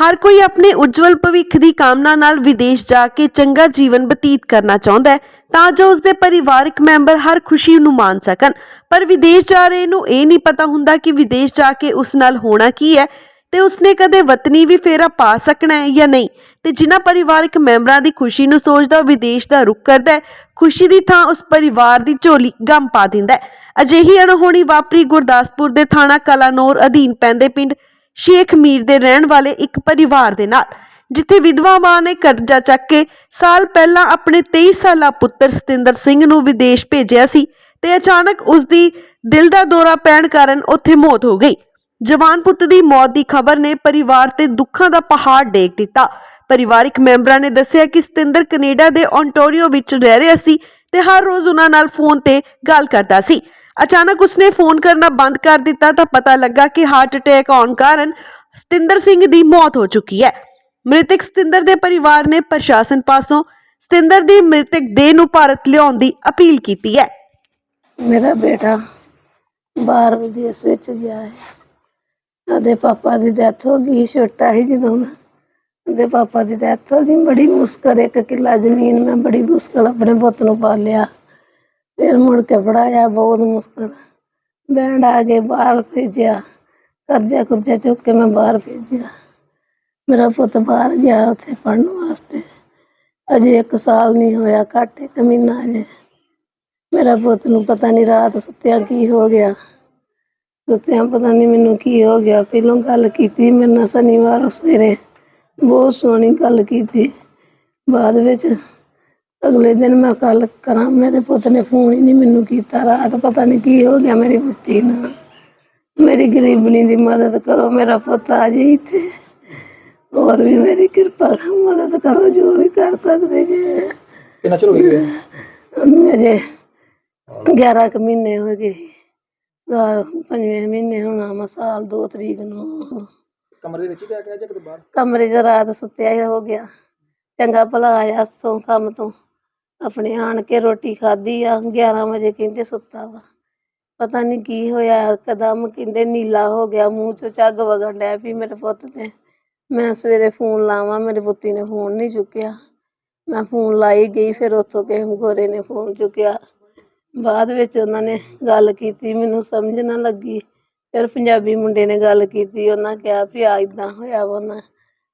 ਹਰ ਕੋਈ ਆਪਣੇ ਉਜਵਲ ਭਵਿੱਖ ਦੀ ਕਾਮਨਾ ਨਾਲ ਵਿਦੇਸ਼ ਜਾ ਕੇ ਚੰਗਾ ਜੀਵਨ ਬਤੀਤ ਕਰਨਾ ਚਾਹੁੰਦਾ ਹੈ, ਤਾਂ ਜੋ ਉਸਦੇ ਪਰਿਵਾਰਕ ਮੈਂਬਰ ਹਰ ਖੁਸ਼ੀ ਨੂੰ ਮਾਣ ਸਕਣ। ਪਰ ਵਿਦੇਸ਼ ਜਾ ਰਹੇ ਨੂੰ ਇਹ ਨਹੀਂ ਪਤਾ ਹੁੰਦਾ ਕਿ ਵਿਦੇਸ਼ ਜਾ ਕੇ ਉਸ ਨਾਲ ਹੋਣਾ ਕੀ ਹੈ ਤੇ ਉਸਨੇ ਕਦੇ ਵਤਨੀ ਵੀ ਫੇਰਾ ਪਾ ਸਕਣਾ ਹੈ ਜਾਂ ਨਹੀਂ। ਤੇ ਜਿਨ੍ਹਾਂ ਪਰਿਵਾਰਕ ਮੈਂਬਰਾਂ ਦੀ ਖੁਸ਼ੀ ਨੂੰ ਸੋਚਦਾ ਉਹ ਵਿਦੇਸ਼ ਦਾ ਰੁਖ ਕਰਦਾ ਹੈ, ਖੁਸ਼ੀ ਦੀ ਥਾਂ ਉਸ ਪਰਿਵਾਰ ਦੀ ਝੋਲੀ ਗਮ ਪਾ ਦਿੰਦਾ ਹੈ। ਅਜਿਹੀ ਅਣਹੋਣੀ ਵਾਪਰੀ ਗੁਰਦਾਸਪੁਰ ਦੇ ਥਾਣਾ ਕਲਾਨੌਰ ਅਧੀਨ ਪੈਂਦੇ ਪਿੰਡ ਸ਼ੇਖ ਮੀਰ ਦੇ ਰਹਿਣ ਵਾਲੇ ਇੱਕ ਪਰਿਵਾਰ ਦੇ ਨਾਲ, ਜਿੱਥੇ ਵਿਧਵਾ ਮਾਂ ਨੇ ਕਰਜ਼ਾ ਚੱਕ ਕੇ ਸਾਲ ਪਹਿਲਾਂ ਆਪਣੇ 23 ਸਾਲਾ ਪੁੱਤਰ ਸਤਿੰਦਰ ਸਿੰਘ ਨੂੰ ਵਿਦੇਸ਼ ਭੇਜਿਆ ਸੀ ਤੇ ਅਚਾਨਕ ਉਸ ਦੀ ਦਿਲ ਦਾ ਦੌਰਾ ਪੈਣ ਕਾਰਨ ਉੱਥੇ ਮੌਤ ਹੋ ਗਈ। ਜਵਾਨ ਪੁੱਤ ਦੀ ਮੌਤ ਦੀ ਖਬਰ ਨੇ ਪਰਿਵਾਰ ਤੇ ਦੁੱਖਾਂ ਦਾ ਪਹਾੜ ਡੇਗ ਦਿੱਤਾ। ਪਰਿਵਾਰਿਕ ਮੈਂਬਰਾਂ ਨੇ ਦੱਸਿਆ ਕਿ ਸਤਿੰਦਰ ਕੈਨੇਡਾ ਦੇ ontario ਵਿੱਚ ਰਹਿ ਰਿਹਾ ਸੀ ਤੇ ਹਰ ਰੋਜ਼ ਉਹਨਾਂ ਨਾਲ ਫੋਨ ਤੇ ਗੱਲ ਕਰਦਾ ਸੀ। ਅਚਾਨਕ ਉਸਨੇ ਫੋਨ ਕਰਨਾ ਬੰਦ ਕਰ ਦਿੱਤਾ ਤਾਂ ਪਤਾ ਲੱਗਾ ਕਿ ਹਾਰਟ ਅਟੈਕ ਆਉਣ ਕਾਰਨ ਸਤਿੰਦਰ ਸਿੰਘ ਦੀ ਮੌਤ ਹੋ ਚੁੱਕੀ ਹੈ। ਮ੍ਰਿਤਕ ਸਤਿੰਦਰ ਦੇ ਪਰਿਵਾਰ ਨੇ ਪ੍ਰਸ਼ਾਸਨ ਪਾਸੋਂ ਸਤਿੰਦਰ ਦੀ ਮ੍ਰਿਤਕ ਦੇਹ ਨੂੰ ਭਾਰਤ ਲਿਆਉਣ ਦੀ ਅਪੀਲ ਕੀਤੀ ਹੈ। ਮੇਰਾ ਬੇਟਾ ਬਾਹਰ ਵਿਦੇਸ਼ ਵਿੱਚ ਗਿਆ ਹੈ। ਉਹਦੇ ਪਾਪਾ ਦੀ ਡੈਥ ਹੋ ਗਈ ਛੋਟਾ ਹੀ ਜਦੋਂ ਮੈਂ। ਉਹਦੇ ਪਾਪਾ ਦੀ ਡੈਥ ਹੋ ਗਈ, ਬੜੀ ਮੁਸ਼ਕਲ, ਇੱਕ ਕਿੱਲਾ ਜ਼ਮੀਨ ਮੈਂ ਬੜੀ ਮੁਸ਼ਕਲ ਆਪਣੇ ਪੁੱਤ ਨੂੰ ਪਾਲਿਆ। ਫਿਰ ਮੁੜ ਕੇ ਫੜਾਇਆ ਬਹੁਤ ਮੁਸ਼ਕਲ। ਬੈਂਡ ਆ ਕੇ ਬਾਹਰ ਭੇਜਿਆ। ਕਰਜ਼ਾ ਕੁਰਜ਼ਾ ਚੁੱਕ ਕੇ ਮੈਂ ਬਾਹਰ ਭੇਜਿਆ। ਮੇਰਾ ਪੁੱਤ ਬਾਹਰ ਗਿਆ ਉੱਥੇ ਪੜਨ ਵਾਸਤੇ। ਅਜੇ ਇੱਕ ਸਾਲ ਨਹੀਂ ਹੋਇਆ, ਘੱਟ ਇੱਕ ਮਹੀਨਾ ਅਜੇ ਮੇਰਾ ਪੁੱਤ ਨੂੰ ਪਤਾ ਨਹੀਂ ਰਾਤ ਸੁੱਤਿਆਂ ਕੀ ਹੋ ਗਿਆ। ਸੁੱਤਿਆਂ ਪਤਾ ਨਹੀਂ ਮੈਨੂੰ ਕੀ ਹੋ ਗਿਆ। ਪਹਿਲੋਂ ਗੱਲ ਕੀਤੀ ਮੇਰੇ ਨਾਲ ਸ਼ਨੀਵਾਰ ਸਵੇਰੇ। ਬਹੁਤ ਸੋਹਣੀ ਗੱਲ ਕੀਤੀ। ਬਾਅਦ ਵਿੱਚ ਅਗਲੇ ਦਿਨ ਮੈਂ ਕੱਲ ਕਰਾਂ ਮੇਰੇ ਪੁੱਤ ਨੇ ਫੋਨ ਹੀ ਨਹੀਂ ਮੈਨੂੰ ਕੀਤਾ ਰਾਤ ਪਤਾ ਨਹੀਂ ਕੀ ਹੋ ਗਿਆ ਮੇਰੀ ਪੁੱਤੀ ਨਾਲ। ਮੇਰੀ ਗਰੀਬਣੀ ਦੀ ਮਦਦ ਕਰੋ ਮੇਰਾ ਪੁੱਤ ਆ ਜੇ ਇੱਥੇ। ਹੋਰ ਵੀ ਮੇਰੀ ਕਿਰਪਾ ਕਰੋ, ਮਦਦ ਕਰੋ ਜੋ ਵੀ ਕਰ ਸਕਦੇ ਜੇ। ਕਿੰਨਾ ਚਿਰ ਹੋ ਗਿਆ ਅਜੇ 11 ਕੁ ਮਹੀਨੇ ਹੋ ਗਏ ਸਾਲ ਪੰਜਵੇਂ ਮਹੀਨੇ ਹੋਣਾ ਵਾ ਸਾਲ 2 ਤਰੀਕ ਨੂੰ। ਕਮਰੇ ਦੇ ਵਿੱਚ ਹੀ ਪਿਆ ਗਿਆ ਜਾਂ ਕਿਤੇ ਬਾਹਰ? ਕਮਰੇ 'ਚ ਰਾਤ ਸੁੱਤਿਆ ਹੀ ਹੋ ਗਿਆ। ਚੰਗਾ ਭਲਾ ਆਇਆ ਸੋਂ ਕੰਮ ਤੋਂ। ਆਪਣੇ ਆਣ ਕੇ ਰੋਟੀ ਖਾਧੀ ਆ 11 ਵਜੇ ਕਹਿੰਦੇ ਸੁੱਤਾ ਵਾ। ਪਤਾ ਨਹੀਂ ਕੀ ਹੋਇਆ, ਕਦਮ ਕਹਿੰਦੇ ਨੀਲਾ ਹੋ ਗਿਆ, ਮੂੰਹ 'ਚੋਂ ਝੱਗ ਵਗਣ ਡਿਆ ਵੀ ਮੇਰੇ ਪੁੱਤ ਤੇ। ਮੈਂ ਸਵੇਰੇ ਫੋਨ ਲਾਵਾਂ, ਮੇਰੇ ਪੁੱਤੀ ਨੇ ਫੋਨ ਨਹੀਂ ਚੁੱਕਿਆ। ਮੈਂ ਫੋਨ ਲਾਈ ਗਈ, ਫਿਰ ਉੱਥੋਂ ਕਿਸੇ ਗੋਰੇ ਨੇ ਫੋਨ ਚੁੱਕਿਆ। ਬਾਅਦ ਵਿੱਚ ਉਹਨਾਂ ਨੇ ਗੱਲ ਕੀਤੀ, ਮੈਨੂੰ ਸਮਝ ਨਾ ਲੱਗੀ। ਫਿਰ ਪੰਜਾਬੀ ਮੁੰਡੇ ਨੇ ਗੱਲ ਕੀਤੀ, ਉਹਨਾਂ ਕਿਹਾ ਵੀ ਆ ਇਦਾਂ ਹੋਇਆ ਵਾ ਉਹਨਾਂ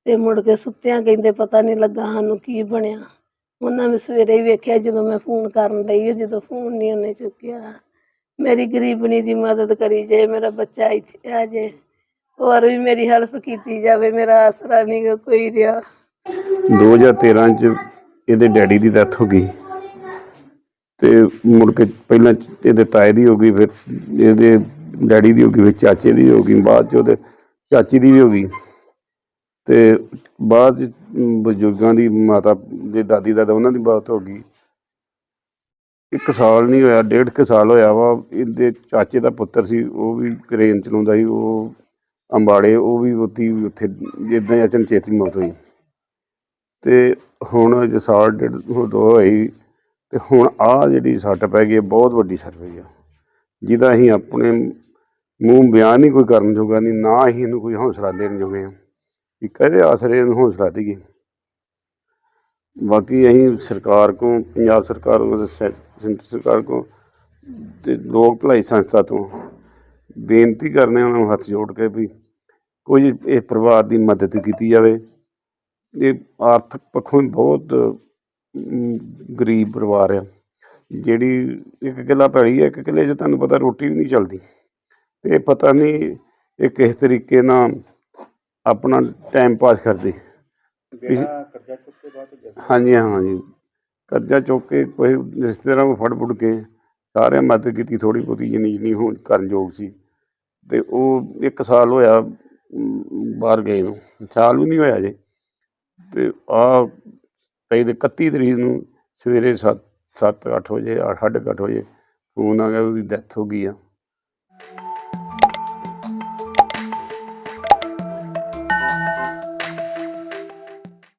ਤੇ ਮੁੜ ਕੇ ਸੁੱਤਿਆਂ ਕਹਿੰਦੇ ਪਤਾ ਨਹੀਂ ਲੱਗਾ ਸਾਨੂੰ ਕੀ ਬਣਿਆ। ਉਹਨਾਂ ਨੇ ਸਵੇਰੇ ਹੀ ਵੇਖਿਆ, ਜਦੋਂ ਮੈਂ ਫੋਨ ਕਰਨ ਲਈ ਜਦੋਂ ਫੋਨ ਨਹੀਂ ਉਹਨੇ ਚੁੱਕਿਆ। ਮੇਰੀ ਗਰੀਬਣੀ ਦੀ ਮਦਦ ਕਰੀ ਜੇ, ਮੇਰਾ ਬੱਚਾ ਇੱਥੇ ਆ ਜੇ, ਹੋਰ ਵੀ ਮੇਰੀ ਹੈਲਪ ਕੀਤੀ ਜਾਵੇ, ਮੇਰਾ ਆਸਰਾ ਨਹੀਂ ਕੋਈ ਰਿਹਾ। 2013 ਚ ਇਹਦੇ ਡੈਡੀ ਦੀ ਡੈਥ ਹੋ ਗਈ। ਤੇ ਮੁੜ ਕੇ ਪਹਿਲਾਂ ਇਹਦੇ ਤਾਏ ਦੀ ਹੋ ਗਈ, ਫਿਰ ਇਹਦੇ ਡੈਡੀ ਦੀ ਹੋ ਗਈ, ਫਿਰ ਚਾਚੇ ਦੀ ਹੋ ਗਈ, ਬਾਅਦ ਚ ਉਹਦੇ ਚਾਚੀ ਦੀ ਵੀ ਹੋ ਗਈ। ਤੇ ਬਾਅਦ ਚ ਬਜ਼ੁਰਗਾਂ ਦੀ ਮਾਤਾ, ਦੇ ਦਾਦੀ, ਦਾਦਾ ਉਹਨਾਂ ਦੀ ਬਾਤ ਹੋ ਗਈ। ਇੱਕ ਸਾਲ ਨਹੀਂ ਹੋਇਆ, ਡੇਢ ਕੁ ਸਾਲ ਹੋਇਆ ਵਾ। ਇਹਦੇ ਚਾਚੇ ਦਾ ਪੁੱਤਰ ਸੀ, ਉਹ ਵੀ ਕਰੇਨ ਚਲਾਉਂਦਾ ਸੀ, ਉਹ ਅੰਬਾੜੇ ਉਹ ਵੀ ਉੱਥੇ ਉੱਥੇ ਜਿੱਦਾਂ ਅਚਨਚੇਤੀ ਮੌਤ ਹੋਈ। ਤੇ ਹੁਣ ਜੇ ਸਾਲ ਡੇਢ ਦੋ ਹੋਈ, ਤੇ ਹੁਣ ਆ ਜਿਹੜੀ ਸੱਟ ਪੈ ਗਈ ਬਹੁਤ ਵੱਡੀ ਸੱਟ ਪਈ ਆ। ਜਿਹਦਾ ਅਸੀਂ ਆਪਣੇ ਮੂੰਹ ਬਿਆਨ ਨਹੀਂ ਕੋਈ ਕਰਨ ਜੋਗਾ ਨਹੀਂ, ਨਾ ਹੀ ਇਹਨੂੰ ਕੋਈ ਹੌਸਲਾ ਦੇਣ ਜੋਗੇ ਹਾਂ ਵੀ ਕਹਦੇ ਆਸਰੇ ਇਹਨੂੰ ਹੌਸਲਾ ਦੇਈਏ। ਬਾਕੀ ਅਸੀਂ ਸਰਕਾਰ ਕੋ ਪੰਜਾਬ ਸਰਕਾਰ ਕੋ ਸੈਂਟਰ ਸਰਕਾਰ ਕੋ ਤੇ ਲੋਕ ਭਲਾਈ ਸੰਸਥਾ ਤੋਂ ਬੇਨਤੀ ਕਰਨੇ ਉਹਨਾਂ ਨੂੰ ਹੱਥ ਜੋੜ ਕੇ ਵੀ ਕੁਝ ਇਹ ਪਰਿਵਾਰ ਦੀ ਮਦਦ ਕੀਤੀ ਜਾਵੇ। ਇਹ ਆਰਥਿਕ ਪੱਖੋਂ ਬਹੁਤ ਗਰੀਬ ਪਰਿਵਾਰ ਆ। ਜਿਹੜੀ ਇੱਕ ਕਿੱਲਾ ਪੈਲੀ ਹੈ ਇੱਕ ਕਿੱਲੇ 'ਚ ਤੁਹਾਨੂੰ ਪਤਾ ਰੋਟੀ ਵੀ ਨਹੀਂ ਚੱਲਦੀ। ਤੇ ਪਤਾ ਨਹੀਂ ਇਹ ਕਿਸ ਤਰੀਕੇ ਨਾਲ ਆਪਣਾ ਟਾਈਮ ਪਾਸ ਕਰਦੇ। ਬੇਟਾ ਕਰਜ਼ਾ ਚੁੱਕ ਕੇ ਬਾਅਦ ਚ ਗਿਆ ਹਾਂਜੀ ਹਾਂਜੀ। ਕਰਜ਼ਾ ਚੁੱਕ ਕੇ ਕੋਈ ਰਿਸ਼ਤੇਦਾਰਾਂ ਨੂੰ ਫੜ ਫੁੜ ਕੇ ਸਾਰਿਆਂ ਮਦਦ ਕੀਤੀ ਥੋੜੀ ਬਹੁਤੀ ਜਿੰਨੀ ਜਿੰਨੀ ਹੋਣ ਕਰਨ ਯੋਗ ਸੀ। ਤੇ ਉਹ ਇੱਕ ਸਾਲ ਹੋਇਆ ਅਮ, ਬਾਹਰ ਗਏ ਨੂੰ। ਸਾਲ ਵੀ ਨਹੀਂ ਹੋਇਆ ਜੇ ਤੇ ਆ ਪਈ ਦੇ 31 ਤਰੀਕ ਨੂੰ ਸਵੇਰੇ 7 7 8 ਵਜੇ 8 ਅੱਠ ਵਜੇ ਫੋਨ ਆ ਗਿਆ ਉਹਦੀ ਡੈਥ ਹੋ ਗਈ ਆ।